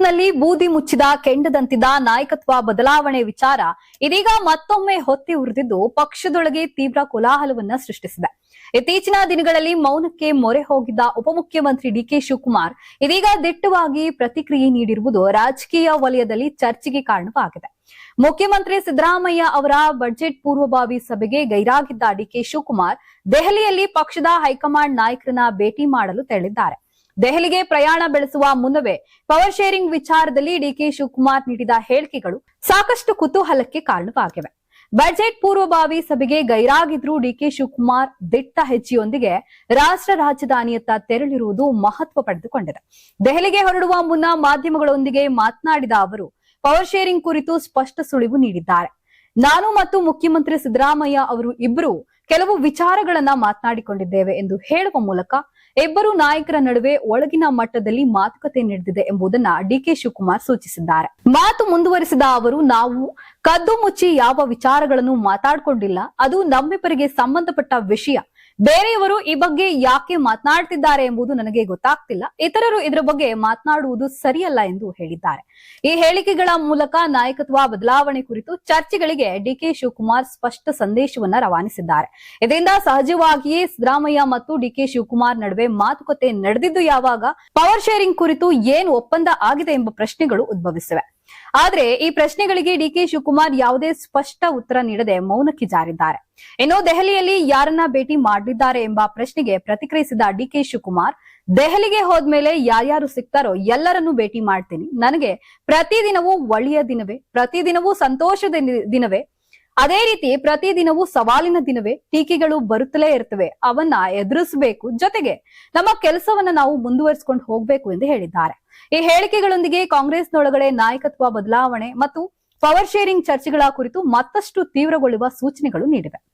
ಕಾಂಗ್ರೆಸ್ನಲ್ಲಿ ಬೂದಿ ಮುಚ್ಚಿದ ಕೆಂಡದಂತಿದ್ದ ನಾಯಕತ್ವ ಬದಲಾವಣೆ ವಿಚಾರ ಇದೀಗ ಮತ್ತೊಮ್ಮೆ ಹೊತ್ತಿ ಉರಿದಿದ್ದು ಪಕ್ಷದೊಳಗೆ ತೀವ್ರ ಕೋಲಾಹಲವನ್ನ ಸೃಷ್ಟಿಸಿದೆ. ಇತ್ತೀಚಿನ ದಿನಗಳಲ್ಲಿ ಮೌನಕ್ಕೆ ಮೊರೆ ಹೋಗಿದ್ದ ಉಪಮುಖ್ಯಮಂತ್ರಿ ಡಿಕೆ ಶಿವಕುಮಾರ್ ಇದೀಗ ದಿಟ್ಟವಾಗಿ ಪ್ರತಿಕ್ರಿಯೆ ನೀಡಿರುವುದು ರಾಜಕೀಯ ವಲಯದಲ್ಲಿ ಚರ್ಚೆಗೆ ಕಾರಣವಾಗಿದೆ. ಮುಖ್ಯಮಂತ್ರಿ ಸಿದ್ದರಾಮಯ್ಯ ಅವರ ಬಜೆಟ್ ಪೂರ್ವಭಾವಿ ಸಭೆಗೆ ಗೈರಾಗಿದ್ದ ಡಿಕೆ ಶಿವಕುಮಾರ್ ದೆಹಲಿಯಲ್ಲಿ ಪಕ್ಷದ ಹೈಕಮಾಂಡ್ ನಾಯಕರನ್ನ ಭೇಟಿ ಮಾಡಲು ತೆರಳಿದ್ದಾರೆ. ದೆಹಲಿಗೆ ಪ್ರಯಾಣ ಬೆಳೆಸುವ ಮುನ್ನವೇ ಪವರ್ ಶೇರಿಂಗ್ ವಿಚಾರದಲ್ಲಿ ಡಿಕೆ ಶಿವಕುಮಾರ್ ನೀಡಿದ ಹೇಳಿಕೆಗಳು ಸಾಕಷ್ಟು ಕುತೂಹಲಕ್ಕೆ ಕಾರಣವಾಗಿವೆ. ಬಜೆಟ್ ಪೂರ್ವಭಾವಿ ಸಭೆಗೆ ಗೈರಾಗಿದ್ರು ಡಿಕೆ ಶಿವಕುಮಾರ್ ದಿಟ್ಟ ಹೆಜ್ಜೆಯೊಂದಿಗೆ ರಾಷ್ಟ್ರ ರಾಜಧಾನಿಯತ್ತ ತೆರಳಿರುವುದು ಮಹತ್ವ ಪಡೆದುಕೊಂಡಿದೆ. ದೆಹಲಿಗೆ ಹೊರಡುವ ಮುನ್ನ ಮಾಧ್ಯಮಗಳೊಂದಿಗೆ ಮಾತನಾಡಿದ ಅವರು, ಪವರ್ ಶೇರಿಂಗ್ ಕುರಿತು ಸ್ಪಷ್ಟ ಸುಳಿವು ನೀಡಿದ್ದಾರೆ. ನಾನು ಮತ್ತು ಮುಖ್ಯಮಂತ್ರಿ ಸಿದ್ದರಾಮಯ್ಯ ಅವರು ಇಬ್ಬರು ಕೆಲವು ವಿಚಾರಗಳನ್ನ ಮಾತನಾಡಿಕೊಂಡಿದ್ದೇವೆ ಎಂದು ಹೇಳುವ ಮೂಲಕ ಇಬ್ಬರು ನಾಯಕರ ನಡುವೆ ಒಳಗಿನ ಮಟ್ಟದಲ್ಲಿ ಮಾತುಕತೆ ನಡೆದಿದೆ ಎಂಬುದನ್ನ ಡಿಕೆ ಶಿವಕುಮಾರ್ ಸೂಚಿಸಿದ್ದಾರೆ. ಮಾತು ಮುಂದುವರಿಸಿದ ಅವರು, ನಾವು ಕದ್ದು ಮುಚ್ಚಿ ಯಾವ ವಿಚಾರಗಳನ್ನು ಮಾತಾಡಿಕೊಂಡಿಲ್ಲ, ಅದು ನಮ್ಮಿಬ್ಬರಿಗೆ ಸಂಬಂಧಪಟ್ಟ ವಿಷಯ. ಬೇರೆಯವರು ಈ ಬಗ್ಗೆ ಯಾಕೆ ಮಾತನಾಡ್ತಿದ್ದಾರೆ ಎಂಬುದು ನನಗೆ ಗೊತ್ತಾಗ್ತಿಲ್ಲ. ಇತರರು ಇದರ ಬಗ್ಗೆ ಮಾತನಾಡುವುದು ಸರಿಯಲ್ಲ ಎಂದು ಹೇಳಿದ್ದಾರೆ. ಈ ಹೇಳಿಕೆಗಳ ಮೂಲಕ ನಾಯಕತ್ವ ಬದಲಾವಣೆ ಕುರಿತು ಚರ್ಚೆಗಳಿಗೆ ಡಿಕೆ ಶಿವಕುಮಾರ್ ಸ್ಪಷ್ಟ ಸಂದೇಶವನ್ನ ರವಾನಿಸಿದ್ದಾರೆ. ಇದರಿಂದ ಸಹಜವಾಗಿಯೇ ಸಿದ್ದರಾಮಯ್ಯ ಮತ್ತು ಡಿಕೆ ಶಿವಕುಮಾರ್ ನಡುವೆ ಮಾತುಕತೆ ನಡೆದಿದ್ದು ಯಾವಾಗ? ಪವರ್ ಶೇರಿಂಗ್ ಕುರಿತು ಏನು ಒಪ್ಪಂದ ಆಗಿದೆ ಎಂಬ ಪ್ರಶ್ನೆಗಳು ಉದ್ಭವಿಸಿವೆ. ಆದ್ರೆ ಈ ಪ್ರಶ್ನೆಗಳಿಗೆ ಡಿ ಕೆ ಶಿವಕುಮಾರ್ ಯಾವುದೇ ಸ್ಪಷ್ಟ ಉತ್ತರ ನೀಡದೆ ಮೌನಕ್ಕೆ ಜಾರಿದ್ದಾರೆ. ಇನ್ನು ದೆಹಲಿಯಲ್ಲಿ ಯಾರನ್ನ ಭೇಟಿ ಮಾಡಲಿದ್ದಾರೆ ಎಂಬ ಪ್ರಶ್ನೆಗೆ ಪ್ರತಿಕ್ರಿಯಿಸಿದ ಡಿ ಕೆ ಶಿವಕುಮಾರ್, ದೆಹಲಿಗೆ ಹೋದ್ಮೇಲೆ ಯಾರ್ಯಾರು ಸಿಗ್ತಾರೋ ಎಲ್ಲರನ್ನೂ ಭೇಟಿ ಮಾಡ್ತೀನಿ. ನನಗೆ ಪ್ರತಿದಿನವೂ ಒಳ್ಳೆಯ ದಿನವೇ, ಪ್ರತಿದಿನವೂ ಸಂತೋಷದ ದಿನವೇ ಅದೇ ರೀತಿ ಪ್ರತಿದಿನವೂ ಸವಾಲಿನ ದಿನವೇ ಟೀಕೆಗಳು ಬರುತ್ತಲೇ ಇರ್ತವೆ. ಅವನ್ನ ಎದುರಿಸಬೇಕು. ಜೊತೆಗೆ ನಮ್ಮ ಕೆಲಸವನ್ನ ನಾವು ಮುಂದುವರಿಸಿಕೊಂಡು ಹೋಗ್ಬೇಕು ಎಂದು ಹೇಳಿದ್ದಾರೆ. ಈ ಹೇಳಿಕೆಗಳೊಂದಿಗೆ ಕಾಂಗ್ರೆಸ್ನೊಳಗಡೆ ನಾಯಕತ್ವ ಬದಲಾವಣೆ ಮತ್ತು ಪವರ್ ಶೇರಿಂಗ್ ಚರ್ಚೆಗಳ ಕುರಿತು ಮತ್ತಷ್ಟು ತೀವ್ರಗೊಳ್ಳುವ ಸೂಚನೆಗಳು ನೀಡಿವೆ.